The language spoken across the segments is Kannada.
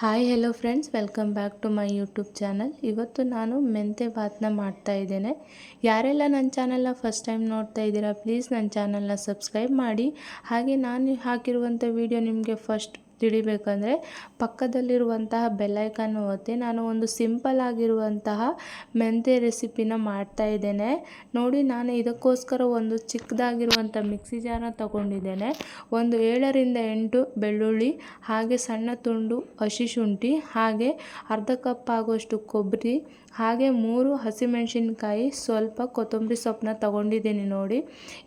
Hi hello friends welcome back to my YouTube channel ಇವತ್ತು ನಾನು ಮೆಂತೆ ಭಾತ್ನ ಮಾಡ್ತಾ ಇದ್ದೇನೆ. ಯಾರೆಲ್ಲ ನನ್ನ ಚಾನಲ್ನ ಫಸ್ಟ್ ಟೈಮ್ ನೋಡ್ತಾ ಇದ್ದೀರಾ ಪ್ಲೀಸ್ ನನ್ನ ಚಾನಲ್ನ ಸಬ್ಸ್ಕ್ರೈಬ್ ಮಾಡಿ. ಹಾಗೆ ನಾನು ಹಾಕಿರುವಂಥ ವಿಡಿಯೋ ನಿಮಗೆ ಫಸ್ಟ್ ತಿಳಿಬೇಕಂದ್ರೆ ಪಕ್ಕದಲ್ಲಿರುವಂತಹ ಬೆಲ್ಲೈಕನ್ ಒತ್ತಿ ನಾನು ಒಂದು ಸಿಂಪಲ್ ಆಗಿರುವಂತಹ ಮೆಂತೆ ರೆಸಿಪಿನ ಮಾಡ್ತಾ ಇದ್ದೇನೆ. ನೋಡಿ, ನಾನು ಇದಕ್ಕೋಸ್ಕರ ಒಂದು ಚಿಕ್ಕದಾಗಿರುವಂಥ ಮಿಕ್ಸಿ ಜಾರನ್ನ ತಗೊಂಡಿದ್ದೇನೆ. ಒಂದು ಏಳರಿಂದ ಎಂಟು ಬೆಳ್ಳುಳ್ಳಿ, ಹಾಗೆ ಸಣ್ಣ ತುಂಡು ಹಸಿ ಶುಂಠಿ, ಹಾಗೆ ಅರ್ಧ ಕಪ್ ಆಗುವಷ್ಟು ಕೊಬ್ಬರಿ, ಹಾಗೆ ಮೂರು ಹಸಿಮೆಣಸಿನ್ಕಾಯಿ, ಸ್ವಲ್ಪ ಕೊತ್ತಂಬರಿ ಸೊಪ್ಪನ್ನ ತಗೊಂಡಿದ್ದೀನಿ ನೋಡಿ.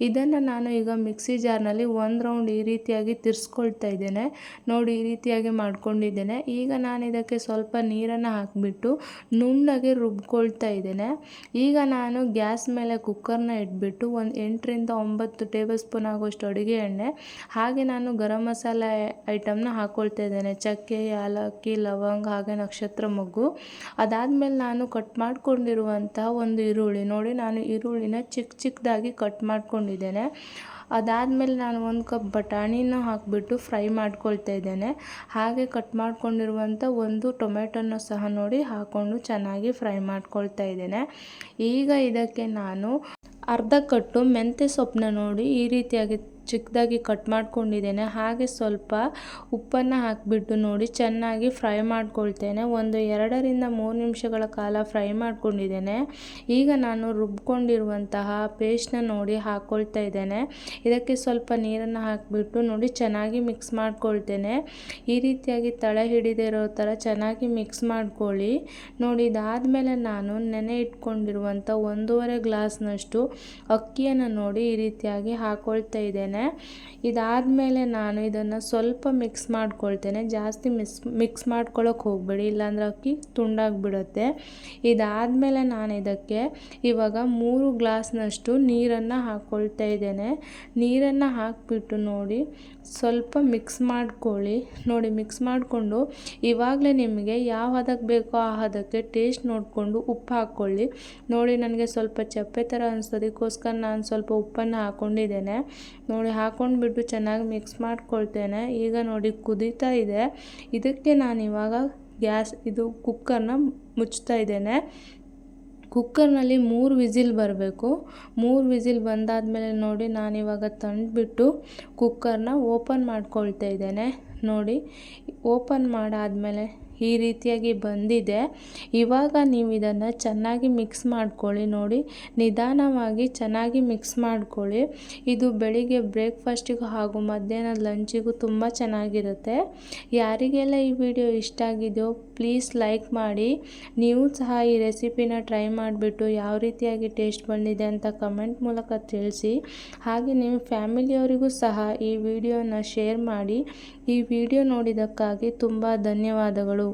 ಇದನ್ನು ನಾನು ಈಗ ಮಿಕ್ಸಿ ಜಾರ್ನಲ್ಲಿ ಒಂದು ರೌಂಡ್ ಈ ರೀತಿಯಾಗಿ ತಿರ್ಸ್ಕೊಳ್ತಾ ಇದ್ದೇನೆ. ನೋಡಿ ಈ ರೀತಿಯಾಗಿ ಮಾಡ್ಕೊಂಡಿದ್ದೇನೆ. ಈಗ ನಾನು ಇದಕ್ಕೆ ಸ್ವಲ್ಪ ನೀರನ್ನು ಹಾಕಿಬಿಟ್ಟು ನುಣ್ಣಗೆ ರುಬ್ಕೊಳ್ತಾ ಇದ್ದೇನೆ. ಈಗ ನಾನು ಗ್ಯಾಸ್ ಮೇಲೆ ಕುಕ್ಕರ್ನ ಇಟ್ಬಿಟ್ಟು ಒಂದು ಎಂಟರಿಂದ ಒಂಬತ್ತು ಟೇಬಲ್ ಸ್ಪೂನ್ ಆಗುವಷ್ಟು ಅಡುಗೆ ಎಣ್ಣೆ, ಹಾಗೆ ನಾನು ಗರಂ ಮಸಾಲ ಐಟಮ್ನ ಹಾಕ್ಕೊಳ್ತಾ ಇದ್ದೇನೆ. ಚಕ್ಕೆ, ಯಾಲಕ್ಕಿ, ಲವಂಗ, ಹಾಗೆ ನಕ್ಷತ್ರ ಮೊಗ್ಗು. ಅದಾದಮೇಲೆ ನಾನು ಕಟ್ ಮಾಡಿಕೊಂಡಿರುವಂತಹ ಒಂದು ಈರುಳ್ಳಿ ನೋಡಿ, ನಾನು ಈರುಳ್ಳಿನ ಚಿಕ್ಕ ಚಿಕ್ಕದಾಗಿ ಕಟ್ ಮಾಡ್ಕೊಂಡಿದ್ದೇನೆ. ಅದಾದಮೇಲೆ ನಾನು ಒಂದು ಕಪ್ ಬಟಾಣಿನ ಹಾಕಿಬಿಟ್ಟು ಫ್ರೈ ಮಾಡ್ಕೊಳ್ತಾ ಇದ್ದೇನೆ. ಹಾಗೆ ಕಟ್ ಮಾಡ್ಕೊಂಡಿರುವಂಥ ಒಂದು ಟೊಮೆಟೊನ ಸಹ ನೋಡಿ ಹಾಕ್ಕೊಂಡು ಚೆನ್ನಾಗಿ ಫ್ರೈ ಮಾಡ್ಕೊಳ್ತಾ ಇದ್ದೇನೆ. ಈಗ ಇದಕ್ಕೆ ನಾನು ಅರ್ಧ ಕಟ್ಟು ಮೆಂತ್ಯ ಸೊಪ್ಪನ್ನ ನೋಡಿ ಈ ರೀತಿಯಾಗಿ ಚಿಕ್ಕದಾಗಿ ಕಟ್ ಮಾಡ್ಕೊಂಡಿದ್ದೇನೆ. ಹಾಗೆ ಸ್ವಲ್ಪ ಉಪ್ಪನ್ನು ಹಾಕಿಬಿಟ್ಟು ನೋಡಿ, ಚೆನ್ನಾಗಿ ಫ್ರೈ ಮಾಡ್ಕೊಳ್ತೇನೆ. ಒಂದು ಎರಡರಿಂದ ಮೂರು ನಿಮಿಷಗಳ ಕಾಲ ಫ್ರೈ ಮಾಡ್ಕೊಂಡಿದ್ದೇನೆ. ಈಗ ನಾನು ರುಬ್ಕೊಂಡಿರುವಂತಹ ಪೇಸ್ಟ್ನ ನೋಡಿ ಹಾಕ್ಕೊಳ್ತಾ ಇದ್ದೇನೆ. ಇದಕ್ಕೆ ಸ್ವಲ್ಪ ನೀರನ್ನು ಹಾಕಿಬಿಟ್ಟು ನೋಡಿ, ಚೆನ್ನಾಗಿ ಮಿಕ್ಸ್ ಮಾಡ್ಕೊಳ್ತೇನೆ. ಈ ರೀತಿಯಾಗಿ ತಳೆ ಹಿಡಿದೇ ಇರೋ ಥರ ಚೆನ್ನಾಗಿ ಮಿಕ್ಸ್ ಮಾಡ್ಕೊಳ್ಳಿ. ನೋಡಿ, ಇದಾದಮೇಲೆ ನಾನು ನೆನೆ ಇಟ್ಕೊಂಡಿರುವಂಥ ಒಂದೂವರೆ ಗ್ಲಾಸ್ನಷ್ಟು ಅಕ್ಕಿಯನ್ನು ನೋಡಿ ಈ ರೀತಿಯಾಗಿ ಹಾಕ್ಕೊಳ್ತಾ ಇದ್ದೇನೆ. ಇದಾದಮೇಲೆ ನಾನು ಇದನ್ನು ಸ್ವಲ್ಪ ಮಿಕ್ಸ್ ಮಾಡ್ಕೊಳ್ತೇನೆ. ಜಾಸ್ತಿ ಮಿಸ್ ಮಿಕ್ಸ್ ಮಾಡ್ಕೊಳ್ಳೋಕೆ ಹೋಗಬೇಡಿ. ಇಲ್ಲಾಂದ್ರೆ ಅಕ್ಕಿ ತುಂಡಾಗಿಬಿಡುತ್ತೆ. ಇದಾದಮೇಲೆ ನಾನು ಇದಕ್ಕೆ ಇವಾಗ ಮೂರು ಗ್ಲಾಸ್ನಷ್ಟು ನೀರನ್ನು ಹಾಕ್ಕೊಳ್ತಾ ಇದ್ದೇನೆ. ನೀರನ್ನು ಹಾಕಿಬಿಟ್ಟು ನೋಡಿ, ಸ್ವಲ್ಪ ಮಿಕ್ಸ್ ಮಾಡ್ಕೊಳ್ಳಿ. ನೋಡಿ ಮಿಕ್ಸ್ ಮಾಡಿಕೊಂಡು ಇವಾಗಲೇ ನಿಮಗೆ ಯಾವ ಹದಕ್ಕೆ ಬೇಕೋ ಆ ಹದಕ್ಕೆ ಟೇಸ್ಟ್ ನೋಡಿಕೊಂಡು ಉಪ್ಪು ಹಾಕ್ಕೊಳ್ಳಿ. ನೋಡಿ, ನನಗೆ ಸ್ವಲ್ಪ ಚಪ್ಪೆ ಥರ ಅನಿಸೋದಕ್ಕೋಸ್ಕರ ನಾನು ಸ್ವಲ್ಪ ಉಪ್ಪನ್ನು ಹಾಕ್ಕೊಂಡಿದ್ದೇನೆ ನೋಡಿ ಹಾಕ್ಕೊಂಡ್ಬಿಟ್ಟು ಚೆನ್ನಾಗಿ ಮಿಕ್ಸ್ ಮಾಡ್ಕೊಳ್ತೇನೆ. ಈಗ ನೋಡಿ ಕುದೀತಾ ಇದೆ. ಇದಕ್ಕೆ ನಾನು ಇವಾಗ ಗ್ಯಾಸ್, ಇದು ಕುಕ್ಕರ್ನ ಮುಚ್ತಾ ಇದ್ದೇನೆ. ಕುಕ್ಕರ್ನಲ್ಲಿ ಮೂರು ವಿಸಿಲ್ ಬರಬೇಕು. ಮೂರು ವಿಸಿಲ್ ಬಂದಾದಮೇಲೆ ನೋಡಿ ನಾನಿವಾಗ ತಂದುಬಿಟ್ಟು ಕುಕ್ಕರ್ನ ಓಪನ್ ಮಾಡ್ಕೊಳ್ತಾ ಇದ್ದೇನೆ. ನೋಡಿ ಓಪನ್ ಮಾಡಾದಮೇಲೆ ಈ ರೀತಿಯಾಗಿ ಬಂದಿದೆ. ಇವಾಗ ನೀವು ಇದನ್ನು ಚೆನ್ನಾಗಿ ಮಿಕ್ಸ್ ಮಾಡ್ಕೊಳ್ಳಿ ನೋಡಿ. ನಿಧಾನವಾಗಿ ಚೆನ್ನಾಗಿ ಮಿಕ್ಸ್ ಮಾಡ್ಕೊಳ್ಳಿ. ಇದು ಬೆಳಿಗ್ಗೆ ಬ್ರೇಕ್ಫಾಸ್ಟಿಗೂ ಹಾಗೂ ಮಧ್ಯಾಹ್ನ ಲಂಚಿಗೂ ತುಂಬ ಚೆನ್ನಾಗಿರುತ್ತೆ. ಯಾರಿಗೆಲ್ಲ ಈ ವಿಡಿಯೋ ಇಷ್ಟ ಆಗಿದೆಯೋ ಪ್ಲೀಸ್ ಲೈಕ್ ಮಾಡಿ. ನೀವು ಸಹ ಈ ರೆಸಿಪಿನ ಟ್ರೈ ಮಾಡಿಬಿಟ್ಟು ಯಾವ ರೀತಿಯಾಗಿ ಟೇಸ್ಟ್ ಬಂದಿದೆ ಅಂತ ಕಮೆಂಟ್ ಮೂಲಕ ತಿಳಿಸಿ. ಹಾಗೆ ನಿಮ್ಮ ಫ್ಯಾಮಿಲಿಯವರಿಗೂ ಸಹ ಈ ವಿಡಿಯೋನ ಶೇರ್ ಮಾಡಿ. ಈ ವಿಡಿಯೋ ನೋಡಿದ್ದಕ್ಕಾಗಿ ತುಂಬ ಧನ್ಯವಾದಗಳು.